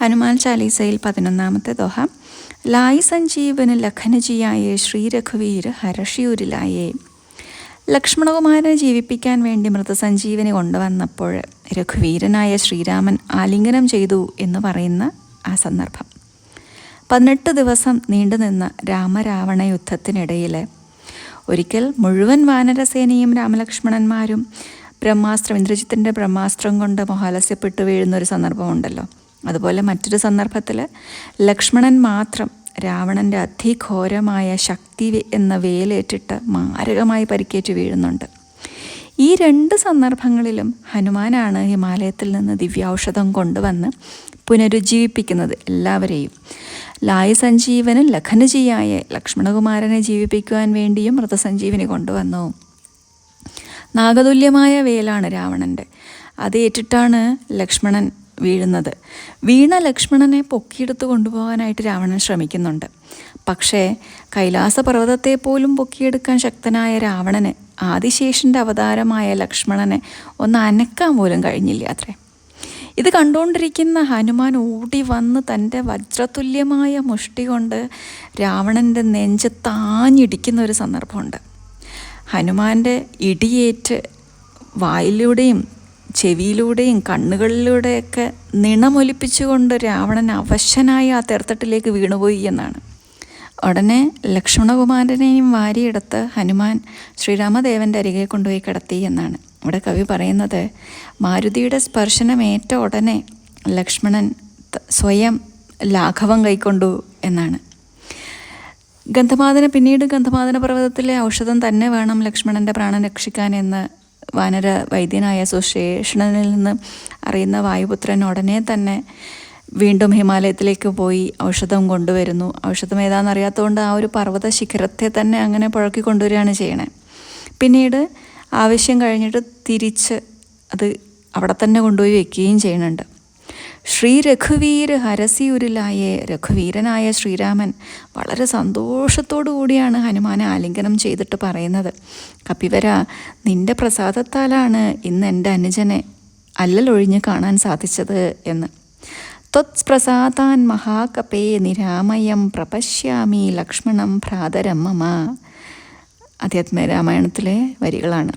ഹനുമാൻ ചാലീസയിൽ പതിനൊന്നാമത്തെ ദോഹ. ലായി സഞ്ജീവന് ലഖനജിയായേ ശ്രീരഘുവീർ ഹരഷിയൂരിലായേ. ലക്ഷ്മണകുമാരനെ ജീവിപ്പിക്കാൻ വേണ്ടി മൃതസഞ്ജീവനി കൊണ്ടുവന്നപ്പോൾ രഘുവീരനായ ശ്രീരാമൻ ആലിംഗനം ചെയ്തു എന്ന് പറയുന്ന ആ സന്ദർഭം. പതിനെട്ട് ദിവസം നീണ്ടുനിന്ന രാമരാവണ യുദ്ധത്തിനിടയിൽ ഒരിക്കൽ മുഴുവൻ വാനരസേനയും രാമലക്ഷ്മണന്മാരും ബ്രഹ്മാസ്ത്രം ഇന്ദ്രജിത്തിന്റെ ബ്രഹ്മാസ്ത്രം കൊണ്ട് മഹാലസ്യപ്പെട്ടു വീഴുന്ന ഒരു സന്ദർഭമുണ്ടല്ലോ. അതുപോലെ മറ്റൊരു സന്ദർഭത്തിൽ ലക്ഷ്മണൻ മാത്രം രാവണന്റെ അതിഘോരമായ ശക്തി എന്ന വേലേറ്റിട്ട് മാരകമായി പരിക്കേറ്റ് വീഴുന്നുണ്ട്. ഈ രണ്ട് സന്ദർഭങ്ങളിലും ഹനുമാനാണ് ഹിമാലയത്തിൽ നിന്ന് ദിവ്യൌഷധം കൊണ്ടുവന്ന് പുനരുജ്ജീവിപ്പിക്കുന്നത് എല്ലാവരെയും. ലായ സഞ്ജീവനും ലഖനജിയായ ലക്ഷ്മണകുമാരനെ ജീവിപ്പിക്കുവാൻ വേണ്ടിയും മൃതസഞ്ജീവനി കൊണ്ടുവന്നു. നാഗതുല്യമായ വേലാണ് രാവണന്റെ അത് ഏറ്റിട്ടാണ് ലക്ഷ്മണൻ വീഴുന്നത്. വീണ ലക്ഷ്മണനെ പൊക്കിയെടുത്ത് കൊണ്ടുപോകാനായിട്ട് രാവണൻ ശ്രമിക്കുന്നുണ്ട്. പക്ഷേ കൈലാസപർവതത്തെ പോലും പൊക്കിയെടുക്കാൻ ശക്തനായ രാവണന് ആദിശേഷന്റെ അവതാരമായ ലക്ഷ്മണനെ ഒന്ന് അനക്കാൻ പോലും കഴിഞ്ഞില്ല അത്രേ? ഇത് കണ്ടുകൊണ്ടിരിക്കുന്ന ഹനുമാൻ ഓടി വന്ന് തന്റെ വജ്രതുല്യമായ മുഷ്ടി കൊണ്ട് രാവണന്റെ നെഞ്ച് താഞ്ഞിടിക്കുന്ന ഒരു സന്ദർഭമുണ്ട്. ഹനുമാന്റെ ഇടിയേറ്റ് വായിലൂടെയും ചെവിയിലൂടെയും കണ്ണുകളിലൂടെയൊക്കെ നിണമൊലിപ്പിച്ചുകൊണ്ട് രാവണൻ അവശനായി ആ തെർത്തട്ടിലേക്ക് വീണുപോയി എന്നാണ്. ഉടനെ ലക്ഷ്മണകുമാരനെയും വാരിയെടുത്ത് ഹനുമാൻ ശ്രീരാമദേവന്റെ അരികെ കൊണ്ടുപോയി കിടത്തി എന്നാണ്. ഇവിടെ കവി പറയുന്നത് മാരുതിയുടെ സ്പർശനമേറ്റ ഉടനെ ലക്ഷ്മണൻ സ്വയം ലാഘവം കൈക്കൊണ്ടു എന്നാണ്. ഗന്ധമാതന പിന്നീട് ഗന്ധമാതന പർവതത്തിലെ ഔഷധം തന്നെ വേണം ലക്ഷ്മണന്റെ പ്രാണൻ രക്ഷിക്കാൻ എന്ന് വാനര വൈദ്യനായ സുശേഷണനിൽ നിന്ന് അറിയുന്ന വായുപുത്രൻ ഉടനെ തന്നെ വീണ്ടും ഹിമാലയത്തിലേക്ക് പോയി ഔഷധം കൊണ്ടുവരുന്നു. ഔഷധം ഏതാണെന്ന് അറിയാത്തതുകൊണ്ട് ആ ഒരു പർവത ശിഖരത്തെ തന്നെ അങ്ങനെ പുഴക്കി കൊണ്ടുവരികയാണ് ചെയ്യണേ. പിന്നീട് ആവശ്യം കഴിഞ്ഞിട്ട് തിരിച്ച് അത് അവിടെ തന്നെ കൊണ്ടുപോയി വെക്കുകയും ചെയ്യുന്നുണ്ട്. ശ്രീ രഘുവീർ ഹരസിയുരിലായ രഘുവീരനായ ശ്രീരാമൻ വളരെ സന്തോഷത്തോടു കൂടിയാണ് ഹനുമാനെ ആലിംഗനം ചെയ്തിട്ട് പറയുന്നത്. കപിവര നിന്റെ പ്രസാദത്താലാണ് ഇന്ന് എന്റെ അനുജനെ അല്ലലൊഴിഞ്ഞ് കാണാൻ സാധിച്ചത് എന്ന്. ത്വത് ത്വത്പ്രസാദാൻ മഹാകപേ നിരാമയം പ്രപശ്യാമി ലക്ഷ്മണം ഭ്രാതരമ്മ അധ്യാത്മ രാമായണത്തിലെ വരികളാണ്.